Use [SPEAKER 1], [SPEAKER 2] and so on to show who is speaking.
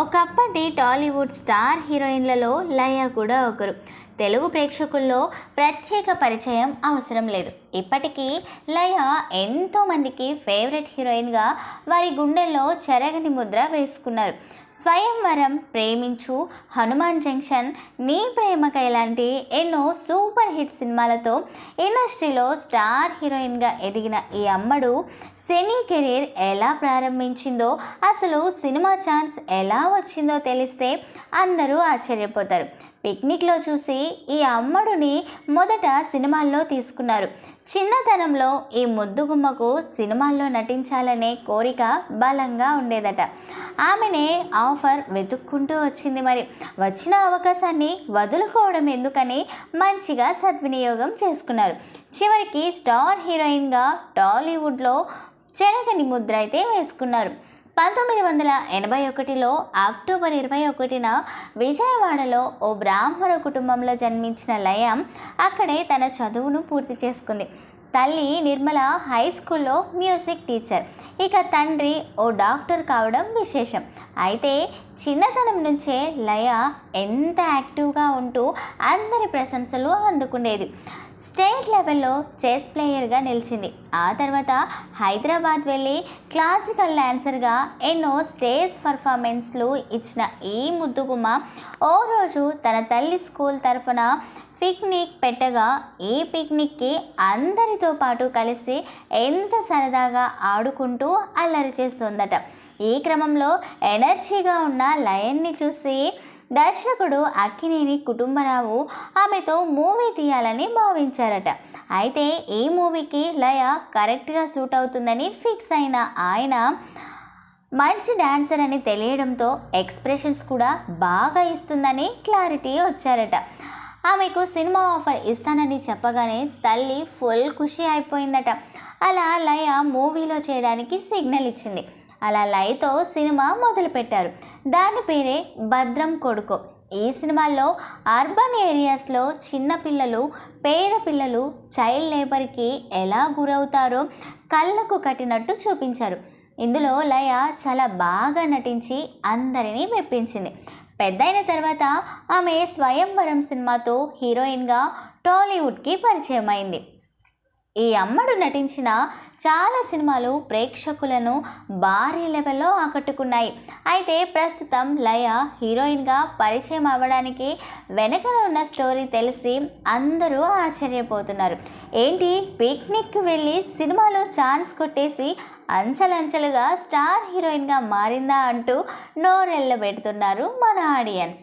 [SPEAKER 1] ఒకప్పటి టాలీవుడ్ స్టార్ హీరోయిన్లలో లయ కూడా ఒకరు. తెలుగు ప్రేక్షకుల్లో ప్రత్యేక పరిచయం అవసరం లేదు. ఇప్పటికీ లయ ఎంతోమందికి ఫేవరెట్ హీరోయిన్గా వారి గుండెల్లో చెరగని ముద్ర వేసుకున్నారు. స్వయంవరం ప్రేమించు హనుమాన్ జంక్షన్ నీ ప్రేమకై లాంటి ఎన్నో సూపర్ హిట్ సినిమాలతో ఇండస్ట్రీలో స్టార్ హీరోయిన్గా ఎదిగిన ఈ అమ్మడు సినీ కెరీర్ ఎలా ప్రారంభించిందో అసలు సినిమా ఛాన్స్ ఎలా వచ్చిందో తెలిస్తే అందరూ ఆశ్చర్యపోతారు. పిక్నిక్లో చూసి ఈ అమ్మడుని మొదట సినిమాల్లో తీసుకున్నారు. చిన్నతనంలో ఈ ముద్దుగుమ్మకు సినిమాల్లో నటించాలనే కోరిక బలంగా ఉండేదట. ఆమెనే ఆఫర్ వెతుక్కుంటూ వచ్చింది మరి. వచ్చిన అవకాశాన్ని వదులుకోవడం ఎందుకని మంచిగా సద్వినియోగం చేసుకున్నారు. చివరికి స్టార్ హీరోయిన్గా టాలీవుడ్లో చెరగని ముద్ర అయితే వేసుకున్నారు. పంతొమ్మిది వందల ఎనభై ఒకటిలో అక్టోబర్ ఇరవై ఒకటిన విజయవాడలో ఓ బ్రాహ్మణ కుటుంబంలో జన్మించిన లయం అక్కడే తన చదువును పూర్తి చేసుకుంది. తల్లి నిర్మల హై స్కూల్లో మ్యూజిక్ టీచర్. ఇక తండ్రి ఓ డాక్టర్ కావడం విశేషం. అయితే చిన్నతనం నుంచే లయ ఎంత యాక్టివ్గా ఉంటూ అందరి ప్రశంసలు అందుకునేది స్టేట్ లెవెల్లో చెస్ ప్లేయర్గా నిలిచింది. ఆ తర్వాత హైదరాబాద్ వెళ్ళి క్లాసికల్ డాన్సర్గా ఎన్నో స్టేజ్ పర్ఫార్మెన్స్లు ఇచ్చిన ఈ ముద్దుగుమ్మ ఓ రోజు తన తల్లి స్కూల్ తరఫున పిక్నిక్ పెట్టగా ఈ పిక్నిక్కి అందరితో పాటు కలిసి ఎంత సరదాగా ఆడుకుంటూ అల్లరి చేస్తుందట. ఈ క్రమంలో ఎనర్జీగా ఉన్న లయన్ని చూసి దర్శకుడు అక్కినేని కుటుంబరావు ఆమెతో మూవీ తీయాలని భావించారట. అయితే ఈ మూవీకి లయ కరెక్ట్గా సూట్ అవుతుందని ఫిక్స్ అయిన ఆయన మంచి డాన్సర్ అని తెలియడంతో ఎక్స్ప్రెషన్స్ కూడా బాగా ఇస్తుందని క్లారిటీ వచ్చారట. ఆమెకు సినిమా ఆఫర్ ఇస్తానని చెప్పగానే తల్లి ఫుల్ ఖుషి అయిపోయిందట. అలా లయ మూవీలో చేయడానికి సిగ్నల్ ఇచ్చింది. అలా లయతో సినిమా మొదలుపెట్టారు. దాని పేరే భద్రం కొడుకు. ఈ సినిమాల్లో అర్బన్ ఏరియాస్లో చిన్న పిల్లలు పేద పిల్లలు చైల్డ్ లేబర్కి ఎలా గురవుతారో కళ్ళకు కట్టినట్టు చూపించారు. ఇందులో లయ చాలా బాగా నటించి అందరినీ మెప్పించింది. పెద్దయిన తర్వాత ఆమె స్వయంవరం సినిమాతో హీరోయిన్గా టాలీవుడ్కి పరిచయం అయింది ఈ అమ్మడు నటించిన చాలా సినిమాలు ప్రేక్షకులను భారీ లెవెల్లో ఆకట్టుకున్నాయి. అయితే ప్రస్తుతం లయ హీరోయిన్గా పరిచయం అవ్వడానికి వెనకన ఉన్న స్టోరీ తెలిసి అందరూ ఆశ్చర్యపోతున్నారు. ఏంటి? పిక్నిక్కి వెళ్ళి సినిమాలో ఛాన్స్ కొట్టేసి అంచెలంచెలుగా స్టార్ హీరోయిన్గా మారిందా అంటూ నోరెళ్ళబెడుతున్నారు మన ఆడియన్స్.